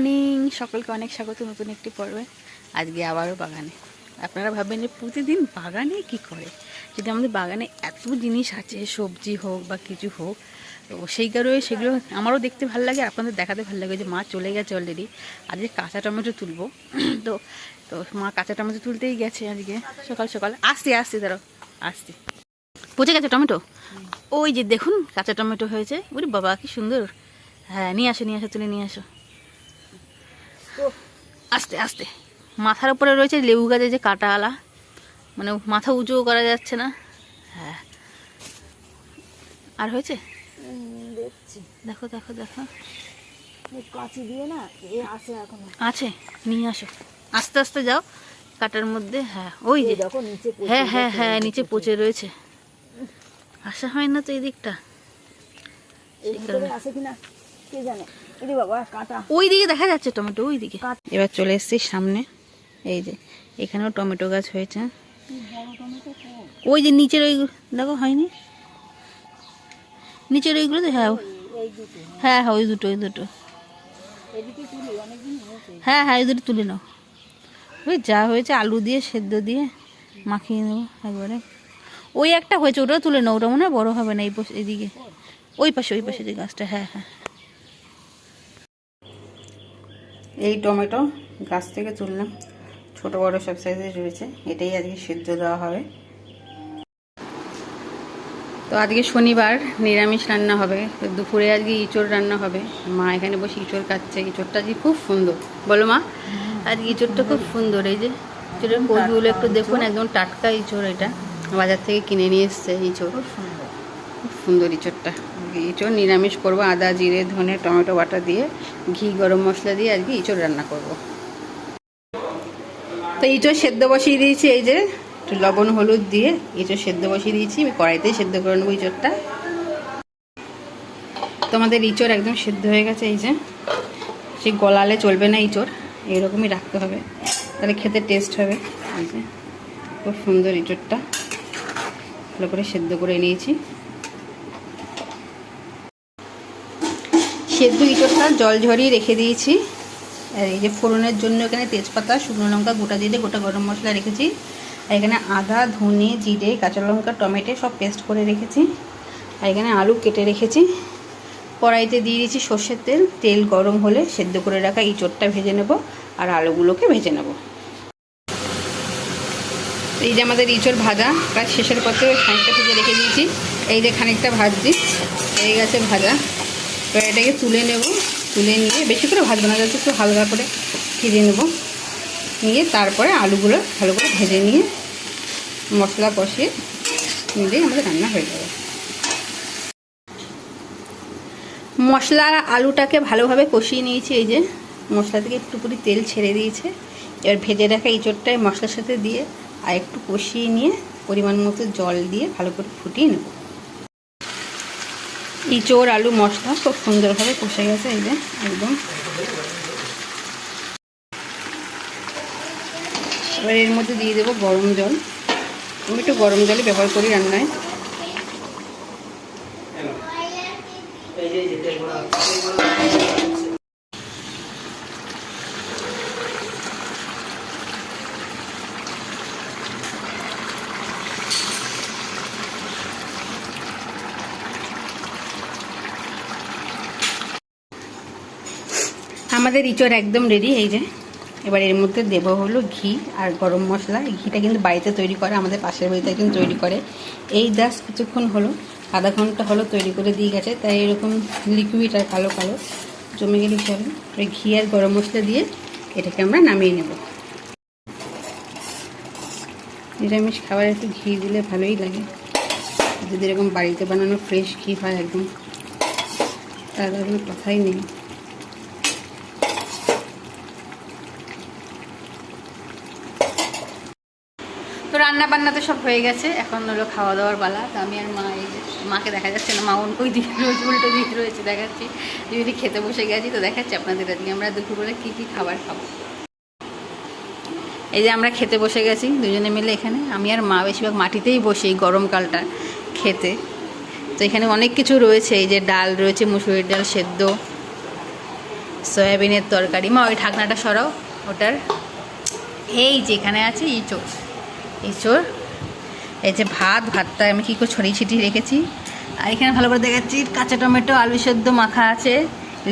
Morning সকলকে অনেক স্বাগত নতুন একটি পর্বে। আজকে আবারও বাগানে। আপনারা ভাববেন যে প্রতিদিন বাগানে কি করে? যদি আমাদের বাগানে এত জিনিস আছে সবজি হোক বা কিছু হোক তো সেই কারণে সেগুলো আমারও দেখতে ভালো লাগে আপনাদের দেখাতে ভালো লাগে যে মা চলে গেছে অলরেডি আজকে কাঁচা টমেটো তুলবো। তো তো মা কাঁচা টমেটো তুলতেই গেছে আজকে। সকাল সকাল। আসতে আসতে দাঁড়াও। আসতে পচে গেছে টমেটো? ওই যে দেখুন কাঁচা টমেটো হয়েছে। বলি বাবা কি সুন্দর। হ্যাঁ নিয়ে আসো নিয়ে আসো তুলে নিয়ে আসো। আস্তে আস্তে। মাথার উপরে রয়েছে লেবু গাছের যে কাটা আলা মানে মাথা উঁচুও করা যাচ্ছে না। হ্যাঁ। আর হয়েছে? দেখছি। দেখো দেখো দেখো। কাঁচি দিয়ে না এ আসে এখন। আছে। নিয়ে আসো। আস্তে আস্তে যাও কাটার মধ্যে। হ্যাঁ ওই যে। দেখো নিচে হ্যাঁ হ্যাঁ হ্যাঁ নিচে পচে রয়েছে। আসা হয় না তো এই দিকটা আসে কিনা কে জানে? ওই দিকে দেখা যাচ্ছে টমেটো ওই দিকে এবার চলে এসেছি সামনে। এই যে এখানেও টমেটো গাছ হয়েছে। ওই যে নিচের ওই দেখো হয়নি? নিচের ওইগুলো তো হ্যাঁ হ্যাঁ হ্যাঁ ওই দুটো ওই দুটো। হ্যাঁ হ্যাঁ ওই দুটো তুলে নাও। ওই যা হয়েছে আলু দিয়ে সেদ্ধ দিয়ে মাখিয়ে নেব একবারে। ওই একটা হয়েছে ওটাও তুলে নাও ওটা মনে হয় বড়ো হবে না এই এদিকে। ওই পাশে ওই পাশে যে গাছটা হ্যাঁ হ্যাঁ। এই টমেটো গাছ থেকে তুললাম। ছোট বড় সব সাইজের রয়েছে। এটাই আজকে সিদ্ধ দেওয়া হবে। তো আজকে শনিবার নিরামিষ রান্না হবে। দুপুরে আজকে ইঁচড় রান্না হবে। মা এখানে বসে ইঁচড় কাটছে। ইঁচড়টা আজকে খুব সুন্দর। বলো মা, আজকে ইঁচড়টা খুব সুন্দর। এই যে ইঁচড়ের কোষগুলো একটু দেখুন, একদম টাটকা ইঁচড় এটা। বাজার থেকে কিনে নিয়ে এসছে ইঁচড়। খুব সুন্দর। সুন্দর ইঁচড়টা ইঁচড় নিরামিষ করব, আদা, জিরে, ধনে, টমেটো বাটা দিয়ে, ঘি, গরম মশলা দিয়ে আজকে ইঁচড় রান্না করব। তো ইঁচড় সেদ্ধ বসিয়ে দিয়েছি, এই যে একটু লবণ, হলুদ দিয়ে ইঁচড় সেদ্ধ বসিয়ে দিয়েছি। আমি কড়াইতেই সেদ্ধ করে নেব ইঁচড়টা। তোমাদের ইঁচড় একদম সেদ্ধ হয়ে গেছে, এই যে। সে গলালে চলবে না ইঁচড়, এরকমই রাখতে হবে। তাহলে খেতে টেস্ট হবে। এই যে, খুব সুন্দর ইঁচড়টা। ভালো করে সেদ্ধ করে নিয়েছি। সেদ্ধ ইঁচড়টা জল ঝরিয়ে রেখে দিয়েছি। আর এই যে ফোড়নের জন্য এখানে তেজপাতা, শুকনো লঙ্কা, গোটা জিরে, গোটা গরম মশলা রেখেছি। আর এখানে আদা, ধনে, জিরে, কাঁচা লঙ্কা, টমেটো সব পেস্ট করে রেখেছি। আর এখানে আলু কেটে রেখেছি। কড়াইতে দিয়ে দিয়েছি সর্ষের তেল। তেল গরম হলে সেদ্ধ করে রাখা ইঁচড়টা ভেজে নেব আর আলুগুলোকে ভেজে নেব। এই যে আমাদের ইঁচড় ভাজা, প্রায় শেষের পথে খানিকটা ভেজে রেখে দিয়েছি। এই যে খানিকটা ভাজছি এই গেছে ভাজা। এবার এটাকে তুলে নেব, তুলে নিয়ে বেশি করে ভাজবো না যাতে একটু হালকা করে ভেজে নেব। নিয়ে তারপরে আলুগুলো ভালো করে ভেজে নিয়ে মশলা কষিয়ে নিলেই আমাদের রান্না হয়ে যাবে। মশলা আলুটাকে ভালোভাবে কষিয়ে নিয়েছি, এই যে মশলা থেকে একটু করে তেল ছেড়ে দিয়েছে। এবার ভেজে রাখা ইঁচড়টাই মশলার সাথে দিয়ে আর একটু কষিয়ে নিয়ে পরিমাণ মতো জল দিয়ে ভালো করে ফুটিয়ে নেব। ইঁচড় আলু মশলা খুব সুন্দরভাবে কষে গেছে, এই যে, একদম। এবার এর মধ্যে দিয়ে দেবো গরম জল। আমি একটু গরম জলই ব্যবহার করি রান্নায়। আমাদের ইঁচড় একদম রেডি এই যে। এবার এর মধ্যে দেব হলো ঘি আর গরম মশলা। ঘিটা কিন্তু বাড়িতে তৈরি করে, আমাদের পাশের বাড়িতে একজন তৈরি করে। এই দাস কিছুক্ষণ হলো, আধা ঘণ্টা হলো তৈরি করে দিয়ে গেছে। তাই এরকম লিকুইড আর কালো কালো জমে গেলে চলে ওই ঘি আর গরম মশলা দিয়ে এটাকে আমরা নামিয়ে নেব। নিরামিষ খাবার একটু ঘি দিলে ভালোই লাগে। যদি এরকম বাড়িতে বানানো ফ্রেশ ঘি হয় একদম, তাহলে কোনো কথাই নেই। তো রান্না বান্না তো সব হয়ে গেছে, এখন হলো খাওয়া দাওয়ার পালা। তো আমি আর মা এই মাকে দেখা যাচ্ছে না, মা ওই দিকে রয়েছে, উল্টো দিকে রয়েছে, দেখাচ্ছি। যদি খেতে বসে গেছি, তো দেখাচ্ছি আপনাদের আজকে আমরা দুপুরবেলা কী কী খাবার খাব। এই যে আমরা খেতে বসে গেছি, দুজনে মিলে এখানে। আমি আর মা বেশিরভাগ মাটিতেই বসি এই গরমকালটা খেতে। তো এখানে অনেক কিছু রয়েছে, এই যে ডাল রয়েছে, মুসুরির ডাল সেদ্ধ, সয়াবিনের তরকারি। মা, ওই ঢাকনাটা সরাও, ওটার। এই যেখানে আছে ইঁচড় ইঁচড় এই যে ভাত, ভাতটা আমি কী করে ছড়িয়ে ছিটিয়ে রেখেছি। আর এখানে ভালো করে দেখাচ্ছি, কাঁচা টমেটো, আলু সেদ্ধ মাখা আছে,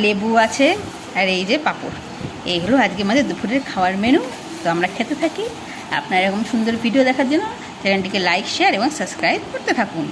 লেবু আছে, আর এই যে পাঁপড়। এইগুলো আজকে আমাদের দুপুরের খাওয়ার মেনু তো আমরা খেতে থাকি। আপনার এরকম সুন্দর ভিডিও দেখার জন্য চ্যানেলটিকে লাইক শেয়ার এবং সাবস্ক্রাইব করতে থাকুন।